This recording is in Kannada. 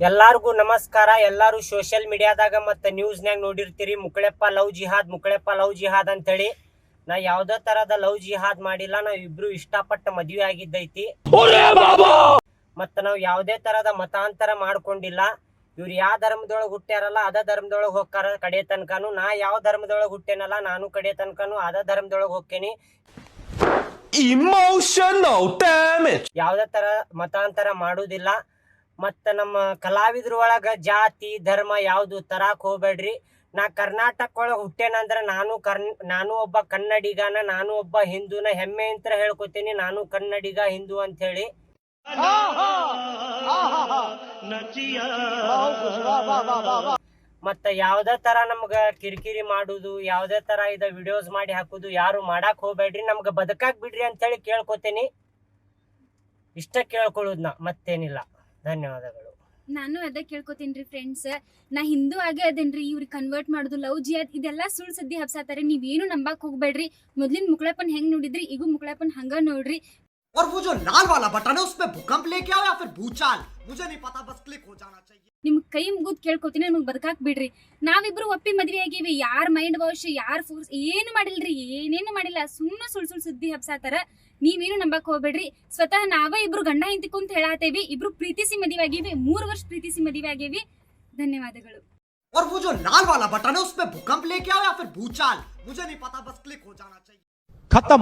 ಎಲ್ಲಾರ್ಗೂ ನಮಸ್ಕಾರ. ಎಲ್ಲಾರು ಸೋಷಿಯಲ್ ಮೀಡಿಯಾದಾಗ ಮತ್ತೆ ನ್ಯೂಸ್ನ್ಯಾಗ ನೋಡಿರ್ತೀರಿ. ಮುಕಳೆಪ್ಪ ಲವ್ ಜಿಹಾದ್ ಮುಕಳೆಪ್ಪ ಲವ್ ಜಿಹಾದ್ ಅಂತೇಳಿ. ನಾ ಯಾವ್ದೇ ತರದ ಲವ್ ಜಿಹಾದ್ ಮಾಡಿಲ್ಲ. ನಾವ್ ಇಬ್ರು ಇಷ್ಟಪಟ್ಟ ಮದ್ವೆ ಆಗಿದ್ದೈತಿ. ಮತ್ತ ನಾವ್ ಯಾವ್ದೇ ತರದ ಮತಾಂತರ ಮಾಡ್ಕೊಂಡಿಲ್ಲ. ಇವ್ರು ಯಾವ ಧರ್ಮದೊಳಗ ಹುಟ್ಟ್ಯಾರಲ್ಲ ಅದ ಧರ್ಮದೊಳಗ ಹೋಗ್ತಾರ ಕಡೆ ತನಕನು. ನಾ ಯಾವ ಧರ್ಮದೊಳಗ ಹುಟ್ಟೇನಲ್ಲ ನಾನು ಕಡೆ ತನಕನು ಅದ ಧರ್ಮದೊಳಗ ಹೋಗ್ತೇನಿ. ಯಾವುದೇ ತರ ಮತಾಂತರ ಮಾಡುವುದಿಲ್ಲ ಮತ್ತ ನಮ್ಮ ಕಲಾವಿದ್ರ ಒಳಗ ಜಾತಿ, ಧರ್ಮ ಯಾವುದು ತರಾಕ್ ಹೋಗ್ಬೇಡ್ರಿ. ನಾ ಕರ್ನಾಟಕ ಒಳಗ ಹುಟ್ಟೇನಂದ್ರ ನಾನು ಕರ್ನ್ ನಾನು ಒಬ್ಬ ಕನ್ನಡಿಗನ, ನಾನು ಒಬ್ಬ ಹಿಂದೂನ ಹೆಮ್ಮೆ ಅಂತ ಹೇಳ್ಕೊತೀನಿ. ನಾನು ಕನ್ನಡಿಗ, ಹಿಂದೂ ಅಂತ ಹೇಳಿ. ಮತ್ತ ಯಾವ್ದೇ ತರ ನಮ್ಗ ಕಿರಿಕಿರಿ ಮಾಡುದು, ಯಾವ್ದೇ ತರ ಇದ ವಿಡಿಯೋಸ್ ಮಾಡಿ ಹಾಕುದು, ಯಾರು ಮಾಡಾಕ್ ಹೋಗ್ಬೇಡ್ರಿ. ನಮ್ಗ ಬದುಕಾಕ್ ಬಿಡ್ರಿ ಅಂತ ಹೇಳಿ ಕೇಳ್ಕೊತೀನಿ. ಇಷ್ಟ ಕೇಳ್ಕೊಳ್ಳುದ್ ನಾ, ಮತ್ತೇನಿಲ್ಲ. ಧನ್ಯವಾದಗಳು. ನಾನು ಅದ ಕೇಳ್ಕೊತೀನಿ ಫ್ರೆಂಡ್ಸ್ ನಾ ಹಿಂದೂ ಆಗೇ ಅದೇನ್ರಿ, ಇವ್ರಿಗೆ ಕನ್ವರ್ಟ್ ಮಾಡುದು ಲವ್ ಜಿಯಾದ್, ಇದೆಲ್ಲ ಸುಳ್ಳು ಸದ್ದಿ ಹಬ್ಸಾತಾರೆ, ನೀವೇನು ನಂಬಕ್ ಹೋಗ್ಬೇಡ್ರಿ. ಮೊದ್ಲಿನ ಮುಕ್ಳಪ್ಪನ್ ಹೆಂಗ್ ನೋಡಿದ್ರಿ, ಈಗ ಮುಕ್ಳಪ್ಪನ್ ಹಂಗ ನೋಡ್ರಿ. और वो जो लाल वाला बटन है उसपे भूकंप लेके आओ या फिर भूचाल मुझे नहीं पता बस क्लिक हो जाना चाहिए ನಿಮ್ ಕೈ ಮುಗಿದ್ ಕೇಳ್ಕೊತೀನಿ ನಮ್ಗೆ ಬದುಕಾಕ್ ಬಿಡ್ರಿ ನಾವಿಬ್ರು ಒಪ್ಪಿ ಮದ್ವೆ ಆಗೀವಿ ಯಾರ್ ಮೈಂಡ್ ವಾಶ್ ಯಾರ್ ಫೋರ್ಸ್ ಏನು ಮಾಡಿಲ್ರಿ ಏನೇನು ಮಾಡಿಲ್ಲ ಸುಮ್ಮನೆ ಸುಳ್ ಸುಳ್ ಸುದ್ದಿ ಹಬ್ಸಾತಾರ ನೀವೇನು ನಂಬಕ್ ಹೋಗ್ಬೇಡ್ರಿ ಸ್ವತಃ ನಾವೇ ಇಬ್ರು ಗಂಡ ಹಿಂತಿ ಕುಂತ ಹೇಳಾತೇವಿ ಇಬ್ರು ಪ್ರೀತಿಸಿ ಮದ್ವೆ ಆಗೀವಿ ಮೂರ್ ವರ್ಷ ಪ್ರೀತಿಸಿ ಮದ್ವೆ ಆಗೇವಿ ಧನ್ಯವಾದಗಳು और वो जो लाल वाला बटन है उसपे भूकंप लेके आओ या फिर भूचाल मुझे नहीं पता बस क्लिक हो जाना चाहिए खत्म